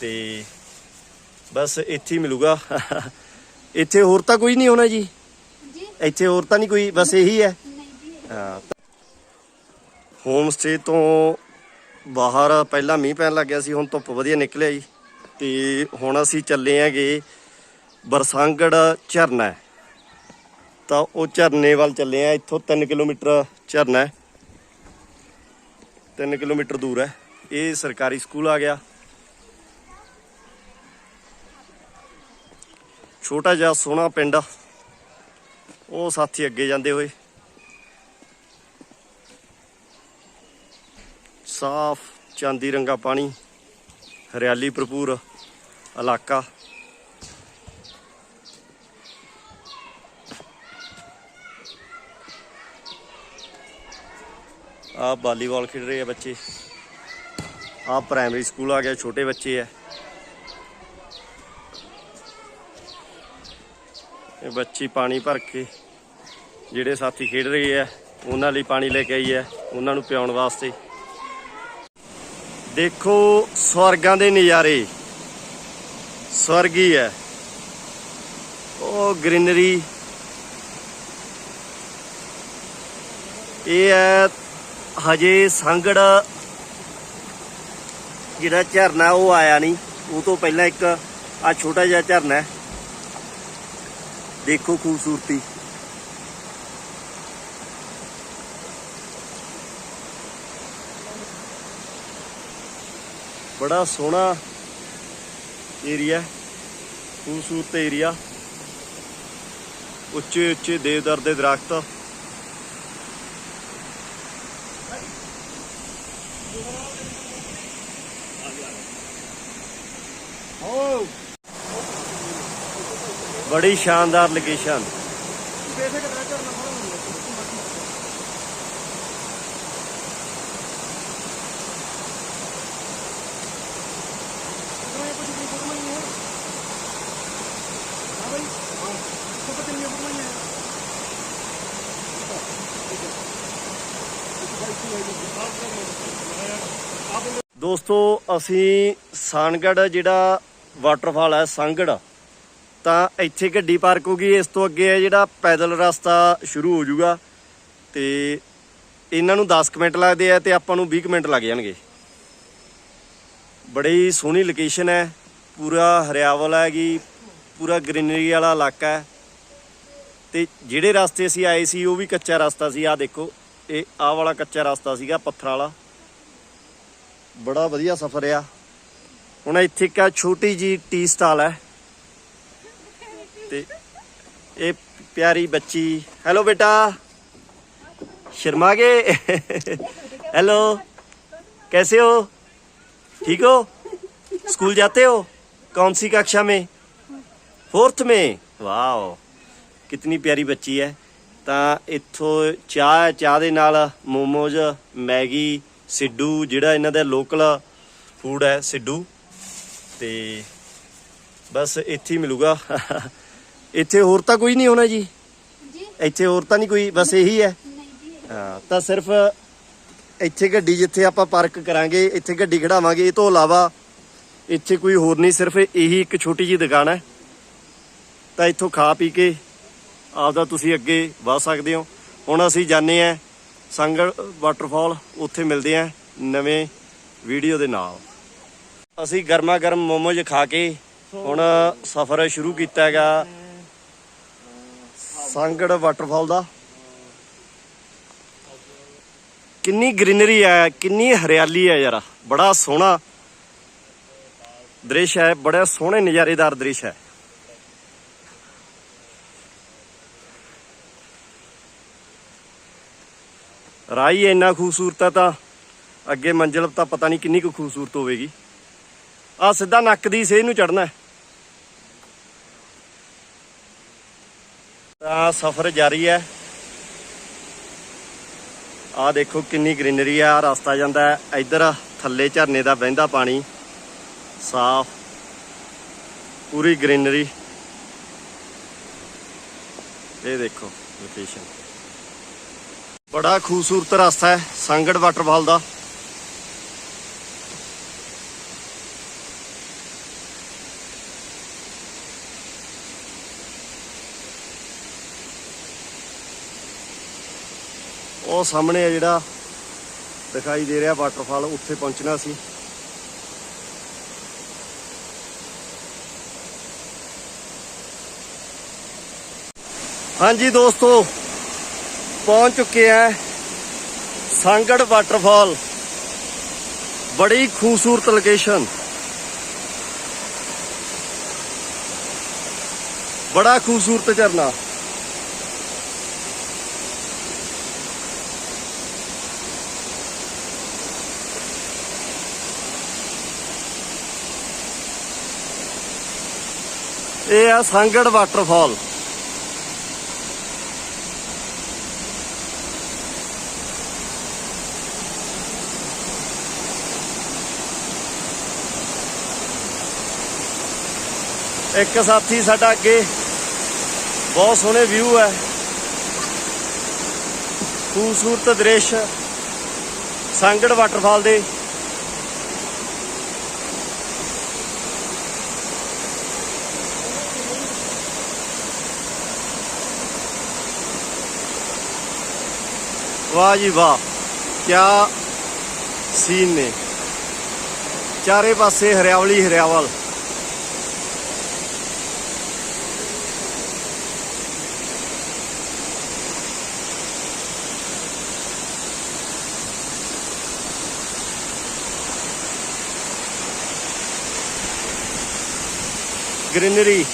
ਤੇ ਬਸ ਇੱਥੇ ਹੀ ਮਿਲੂਗਾ। ਇੱਥੇ ਹੋਰ ਤਾਂ ਕੋਈ ਨਹੀਂ ਹੋਣਾ ਜੀ। ਜੀ। ਇੱਥੇ ਹੋਰ ਤਾਂ ਨਹੀਂ ਕੋਈ ਬਸ ਇਹੀ ਹੈ। ਹਾਂ। ਹੋਮ ਸਟੇ ਤੋਂ ਬਾਹਰ ਪਹਿਲਾਂ ਮੀਂਹ ਪੈਣ ਲੱਗ ਗਿਆ ਸੀ ਹੁਣ ਧੁੱਪ ਵਧੀਆ ਨਿਕਲਿਆ ਜੀ। ਤੇ ਹੁਣ ਅਸੀਂ ਚੱਲੇ ਆਂਗੇ ਬਰਸਾਂਗੜ ਝਰਨਾ। ਤਾਂ ਉਹ ਝਰਨੇ ਵੱਲ ਚੱਲੇ ਆ ਇੱਥੋਂ 3 ਕਿਲੋਮੀਟਰ ਝਰਨਾ ਹੈ। 3 ਕਿਲੋਮੀਟਰ ਦੂਰ ਹੈ। ਇਹ ਸਰਕਾਰੀ ਸਕੂਲ ਆ ਗਿਆ। ਛੋਟਾ ਜਿਹਾ ਸੋਹਣਾ ਪਿੰਡ ਉਹ ਸਾਥੀ ਅੱਗੇ ਜਾਂਦੇ ਹੋਏ। ਸਾਫ਼ ਚਾਂਦੀ ਰੰਗਾ ਪਾਣੀ, ਹਰਿਆਲੀ ਭਰਪੂਰ ਇਲਾਕਾ। ਆ ਵਾਲੀਬਾਲ ਖੇਡ ਰਹੇ ਆ ਬੱਚੇ। ਆ ਪ੍ਰਾਇਮਰੀ ਸਕੂਲ ਆ ਗਿਆ, ਛੋਟੇ ਬੱਚੇ ਆ। ਇਹ ਬੱਚੀ ਪਾਣੀ ਭਰ ਕੇ ਜਿਹੜੇ ਸਾਥੀ ਖੇਡ ਰਹੇ ਆ ਉਹਨਾਂ ਲਈ ਪਾਣੀ ਲੈ ਕੇ ਆਈ ਹੈ, ਉਹਨਾਂ ਨੂੰ ਪਿਆਉਣ ਵਾਸਤੇ। ਦੇਖੋ ਸਵਰਗਾਂ ਦੇ ਨਜ਼ਾਰੇ। ਸਵਰਗੀ ਹੈ। ਉਹ ਗ੍ਰੀਨਰੀ। ਇਹ ਹੈ ਹਜੇ ਸੰਗੜ। ਜਿਹੜਾ ਝਰਨਾ ਉਹ ਆਇਆ ਨਹੀਂ, ਉਹ ਤੋਂ ਪਹਿਲਾਂ ਇੱਕ ਆ ਛੋਟਾ ਜਿਹਾ ਝਰਨਾ ਹੈ। ਦੇਖੋ ਖੂਬਸੂਰਤੀ। ਬੜਾ ਸੋਹਣਾ ਏਰੀਆ ਖੂਬਸੂਰਤ ਏਰੀਆ। ਉੱਚੇ ਉੱਚੇ ਦੇਵਦਾਰ ਦੇ ਦਰਖਤ। ਬੜੀ ਸ਼ਾਨਦਾਰ ਲੋਕੇਸ਼ਨ ਦੋਸਤੋ ਅਸੀਂ ਸਾਨਗੜ ਜਿਹੜਾ ਵਾਟਰਫਾਲ ਹੈ ਸੰਗੜ। ਤਾਂ ਇੱਥੇ ਗੱਡੀ ਪਾਰਕ ਹੋਗੀ ਇਸ ਤੋਂ ਅੱਗੇ ਹੈ ਜਿਹੜਾ ਪੈਦਲ ਰਸਤਾ ਸ਼ੁਰੂ ਹੋ ਜਾਊਗਾ ਤੇ ਇਹਨਾਂ ਨੂੰ 10 ਕੁ ਮਿੰਟ ਲੱਗਦੇ ਆ ਤੇ ਆਪਾਂ ਨੂੰ 20 ਕੁ ਮਿੰਟ ਲੱਗ ਜਾਣਗੇ। ਬੜੀ ਸੋਹਣੀ ਲੋਕੇਸ਼ਨ ਹੈ, ਪੂਰਾ ਹਰਿਆਵਲ ਹੈਗੀ ਪੂਰਾ ਗ੍ਰੀਨਰੀ ਵਾਲਾ ਇਲਾਕਾ ਹੈ ਤੇ ਜਿਹੜੇ ਰਸਤੇ ਅਸੀਂ ਆਏ ਸੀ ਉਹ ਵੀ ਕੱਚਾ ਰਸਤਾ ਸੀ ਆ ਦੇਖੋ, ਇਹ ਆਹ ਵਾਲਾ ਕੱਚਾ ਰਸਤਾ ਸੀਗਾ ਪੱਥਰ ਵਾਲਾ। ਬੜਾ ਵਧੀਆ ਸਫ਼ਰ ਆ। ਹੁਣ ਇੱਥੇ ਇੱਕ ਛੋਟੀ ਜੀ ਟੀ ਸਟਾਲ ਹੈ। ਤੇ ਇਹ ਪਿਆਰੀ ਬੱਚੀ ਹੈਲੋ बेटा शर्मा गए हेलो कैसे हो ठीक हो स्कूल जाते हो कौन सी कक्षा में फोर्थ में वाओ ਕਿਤਨੀ ਪਿਆਰੀ ਬੱਚੀ ਹੈ ਤਾਂ ਇੱਥੋਂ ਚਾਹ ਹੈ ਚਾਹ ਦੇ ਨਾਲ ਮੋਮੋਜ਼ ਮੈਗੀ ਸਿੱਡੂ ਜਿਹੜਾ ਇਹਨਾਂ ਦਾ ਲੋਕਲ ਫੂਡ ਹੈ ਸਿੱਡੂ ਤੇ ਬਸ ਇੱਥੇ ਹੀ ਮਿਲੂਗਾ ਇੱਥੇ ਹੋਰ ਤਾਂ ਕੋਈ ਨਹੀਂ ਹੋਣਾ ਜੀ? ਜੀ। ਇੱਥੇ ਹੋਰ ਤਾਂ ਨਹੀਂ ਕੋਈ ਬਸ ਇਹੀ ਹੈ? ਹਾਂ ਤਾਂ ਸਿਰਫ ਇੱਥੇ ਗੱਡੀ ਜਿੱਥੇ ਆਪਾਂ ਪਾਰਕ ਕਰਾਂਗੇ ਇੱਥੇ ਗੱਡੀ ਖੜਾਵਾਂਗੇ ਇਹ ਤੋਂ ਇਲਾਵਾ ਇੱਥੇ ਕੋਈ ਹੋਰ ਨਹੀਂ ਸਿਰਫ ਇਹੀ ਇੱਕ ਛੋਟੀ ਜੀ ਦੁਕਾਨ ਹੈ। ਤਾਂ ਇੱਥੋਂ ਖਾ ਪੀ ਕੇ ਆਪਦਾ ਤੁਸੀਂ ਅੱਗੇ ਵਧ ਸਕਦੇ ਹੋ। ਹੁਣ ਅਸੀਂ ਜਾਣੇ ਆ ਸੰਗੜ ਵਾਟਰਫਾਲ ਉੱਥੇ ਮਿਲਦੇ ਆ ਨਵੇਂ ਵੀਡੀਓ ਦੇ ਨਾਲ। ਅਸੀਂ ਗਰਮਾ ਗਰਮ ਮੋਮੋਜ਼ ਖਾ ਕੇ ਹੁਣ ਸਫ਼ਰ ਸ਼ੁਰੂ ਕੀਤਾ ਹੈਗਾ। ਸੰਗੜ ਵਾਟਰਫਾਲ ਦਾ। ਕਿੰਨੀ ਗ੍ਰੀਨਰੀ ਹੈ, ਕਿੰਨੀ ਹਰਿਆਲੀ ਹੈ ਯਾਰ। ਬੜਾ ਸੋਹਣਾ ਦ੍ਰਿਸ਼ ਹੈ, ਬੜਾ ਸੋਹਣੇ ਨਜ਼ਾਰੇਦਾਰ ਦ੍ਰਿਸ਼ ਹੈ। ਰਾਈ ਇੰਨਾ ਖੂਬਸੂਰਤ ਹੈ ਤਾਂ ਅੱਗੇ ਮੰਜ਼ਿਲ ਤਾਂ ਪਤਾ ਨਹੀਂ ਕਿੰਨੀ ਕੁ ਖੂਬਸੂਰਤ ਹੋਵੇਗੀ। ਆ ਸਿੱਧਾ ਨੱਕ ਦੀ ਸੇਹ ਨੂੰ ਚੜਨਾ ਹੈ। ਤਾਂ ਸਫ਼ਰ ਜਾਰੀ ਹੈ। ਆ ਦੇਖੋ ਕਿੰਨੀ ਗ੍ਰੀਨਰੀ ਆ, ਰਸਤਾ ਜਾਂਦਾ ਇੱਧਰ ਥੱਲੇ ਝਰਨੇ ਦਾ ਵਹਿੰਦਾ ਪਾਣੀ, ਸਾਫ਼, ਪੂਰੀ ਗ੍ਰੀਨਰੀ। ਇਹ ਦੇਖੋ ਲੋਕੇਸ਼ਨ ਬੜਾ ਖੂਬਸੂਰਤ ਰਸਤਾ ਹੈ, ਸੰਗੜ ਵਾਟਰਫਾਲ ਦਾ। ਉਹ ਸਾਹਮਣੇ ਆ ਜਿਹੜਾ ਦਿਖਾਈ ਦੇ ਰਿਹਾ ਵਾਟਰਫਾਲ ਉੱਥੇ ਪਹੁੰਚਣਾ ਸੀ। ਹਾਂਜੀ ਦੋਸਤੋ, ਪਹੁੰਚ ਚੁੱਕੇ ਆ ਸੰਗੜ ਵਾਟਰਫਾਲ ਬੜੀ ਖੂਬਸੂਰਤ ਲੋਕੇਸ਼ਨ ਬੜਾ ਖੂਬਸੂਰਤ ਝਰਨਾ। ਇਹ ਆ ਸੰਗੜ ਵਾਟਰਫਾਲ। ਇੱਕ ਸਾਥੀ ਸਾਡਾ ਅੱਗੇ ਬਹੁਤ ਸੋਹਣੇ ਵਿਊ ਹੈ। ਖੂਬਸੂਰਤ ਦ੍ਰਿਸ਼ ਸੰਗੜ ਵਾਟਰਫਾਲ ਦੇ। ਵਾਹ ਜੀ ਵਾਹ ਕਿਆ ਸੀਨ ਨੇ। ਚਾਰੇ ਪਾਸੇ ਹਰਿਆਵਲੀ ਹਰਿਆਵਲ। ਗ੍ਰੀਨਰੀ